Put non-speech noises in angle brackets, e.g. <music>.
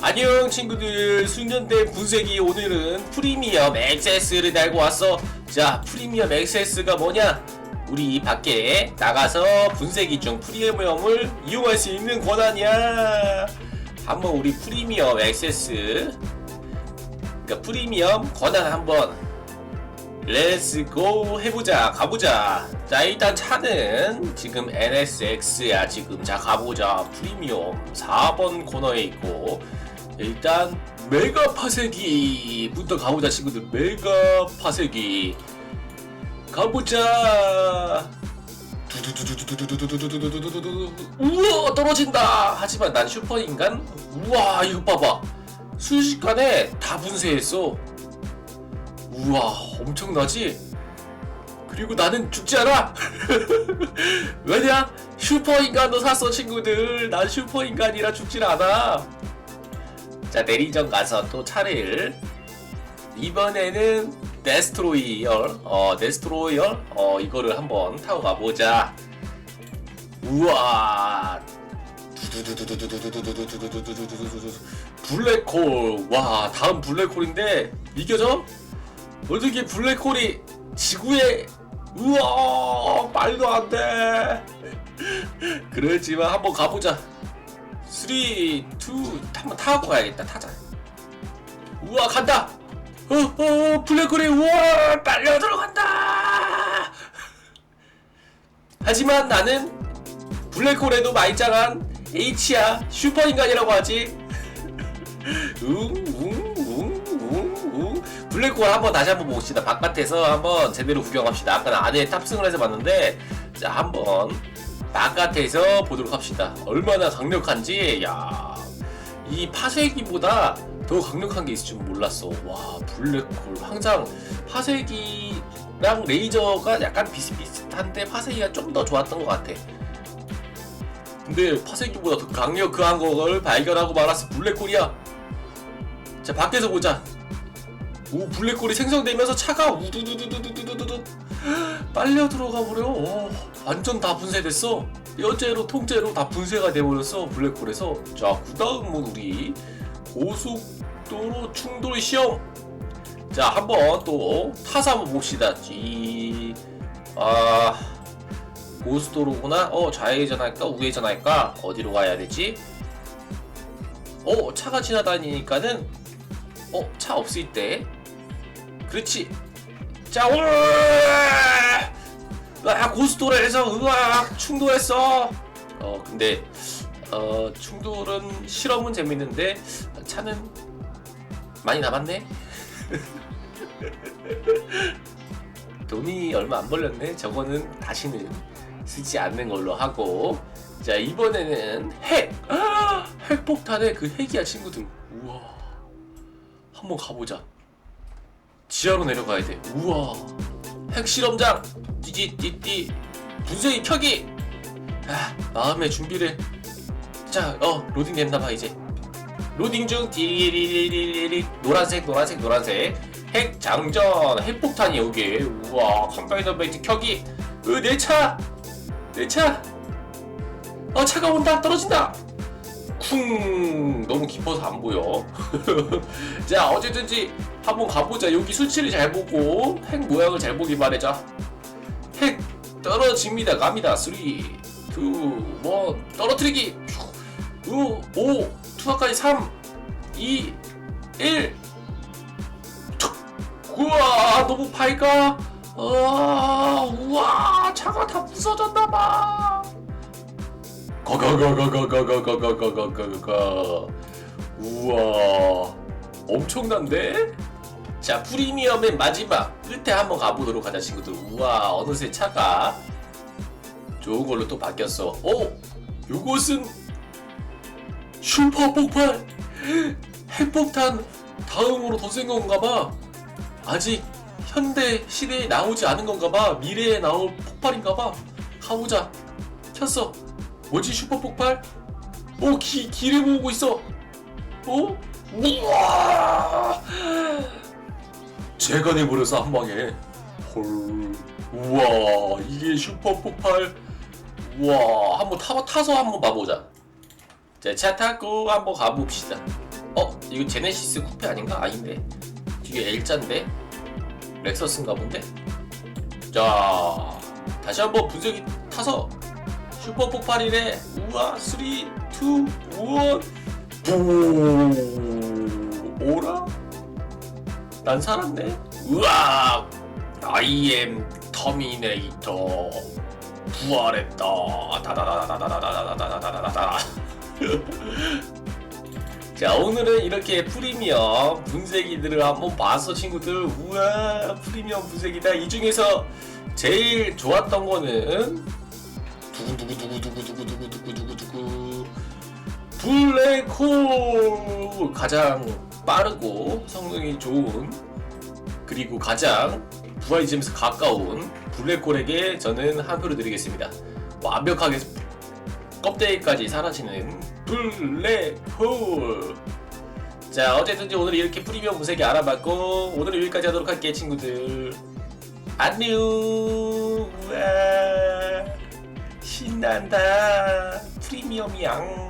안녕 친구들. 숙련된 분쇄기. 오늘은 프리미엄 액세스를 달고 왔어. 자 프리미엄 액세스가 뭐냐? 우리 밖에 나가서 분쇄기 중 프리미엄을 이용할 수 있는 권한이야. 한번 우리 프리미엄 액세스 그러니까 프리미엄 권한 한번 렛츠고 해보자 가보자. 자 일단 차는 지금 NSX야. 지금 자 가보자. 프리미엄 4번 코너에 있고 일단 메가 파쇄기부터 가보자 친구들 메가 파쇄기 가보자 두두두두두두두두두두두두두두두. 우와 떨어진다 하지만 난 슈퍼인간 우와 이거 봐봐 순식간에 다 분쇄했어 우와 엄청나지? 그리고 나는 죽지 않아! 왜냐? 슈퍼인간도 샀어 친구들 난 슈퍼인간이라 죽질 않아 자 내리전 가서 또 차를. 이번에는 데스트로이얼. 어 데스트로이얼? 어 이거를 한번 타고 가보자. 우와. 블랙홀 와 다음 블랙홀인데 이겨져? 어떻게 블랙홀이 지구에 우와 말도 안돼 그렇지만 한번 가보자 3, 2 한번 타고 가야겠다 타자 우와 간다 어, 어 블랙홀이 우와 빨려 들어간다 하지만 나는 블랙홀에도 말짱한 H야 슈퍼인간이라고 하지 웅 웅 웅 웅 웅 블랙홀 한번 다시 한번 봅시다 바깥에서 한번 제대로 구경합시다 아까 안에 탑승을 해서 봤는데 자 한번 바깥에서 보도록 합시다. 얼마나 강력한지. 야 이 파쇄기보다 더 강력한 게 있을 줄 몰랐어. 와 블랙홀 항상. 파쇄기랑 레이저가 약간 비슷비슷한데 파쇄기가 좀 더 좋았던 것 같아. 근데 파쇄기보다 더 강력한 걸 발견하고 말았어. 블랙홀이야. 자 밖에서 보자 오 블랙홀이 생성되면서 차가 우두두두두두두두 빨려 들어가 버려. 오, 완전 다 분쇄됐어. 여제로 통째로 다 분쇄가 돼버렸어 블랙홀에서. 자 그다음은 우리 고속도로 충돌 시험. 자 한번 또 타사 한번 봅시다. 이아 고속도로구나. 어 좌회전할까 우회전할까 어디로 가야 되지? 어 차가 지나다니니까는 어, 차 없을 때 그렇지. 자 우와 아 고속도로에서 으악 충돌했어. 어 근데 어 충돌은 실험은 재밌는데 차는 많이 남았네. <laughs> 돈이 얼마 안 벌렸네. 저거는 다시는 쓰지 않는 걸로 하고. 자 이번에는 핵! 아, 핵폭탄의 그 핵이야 친구들. 우와. 한번 가보자 지하로 내려가야 돼. 우와. 핵실험장. 띠띠띠띠. 분쇄기 켜기. 아 마음의 준비를. 자 어 로딩 됐나봐 이제. 로딩 중. 디리리리리리. 노란색 노란색 노란색. 핵 장전. 핵폭탄이 여기. 우와 컴바이너 베이트 켜기. 으내 차. 내 차. 어 차가 온다. 떨어진다. 쿵. 너무 깊어서 안 보여. <laughs> 자 어쨌든지 한번 가보자 여기 수치를 잘 보고 핵 모양을 잘 보기 바래자 핵 떨어집니다 갑니다 3 2 1 떨어뜨리기 5 5 투하까지 3 2 1 우와 너무 아 우와 차가 다 부서졌나봐 가가가가가가가가가가가가 우와 엄청난데? 자 프리미엄의 마지막 끝에 한번 가보도록 하자 친구들. 우와 어느새 차가 좋은 걸로 또 바뀌었어. 오 요것은 슈퍼 폭발 핵폭탄 다음으로 더 센 건가봐. 아직 현대 시대에 나오지 않은 건가봐. 미래에 나올 폭발인가봐. 가보자. 켰어. 뭐지 슈퍼 폭발? 오 기, 길을 모으고 있어. 어? 우와 제가 내버려서 한 방에. 헐. 우와 이게 슈퍼 폭발. 우와 한번 타, 타서 한번 봐보자. 자차 타고 한번 가봅시다. 이거 제네시스 쿠페 아닌가? 아닌데. 뒤에 L자인데? 렉서스인가 본데? 자 다시 한번 분쇄기 타서. 슈퍼 폭발이래. 우와 3 2 1 오라 난 살았네 우와! I am 터미네이터 부활했다. 다다다다다다다다다다다다다다 자 오늘은 이렇게 프리미엄 분쇄기들을 한번 봐서 친구들 우와 프리미엄 분쇄기다 이 중에서 제일 좋았던 거는 두구두구두구두구두구두구두구두구 블랙홀 가장 빠르고 성능이 좋은 그리고 가장 부활이즘에서 가까운 블랙홀에게 저는 한 표를 드리겠습니다. 완벽하게 껍데기까지 사라지는 블랙홀. 자 어쨌든지 오늘 이렇게 프리미엄 무색이 알아봤고 오늘은 여기까지 하도록 할게 친구들. 안녕. 우와. 신난다. 프리미엄이양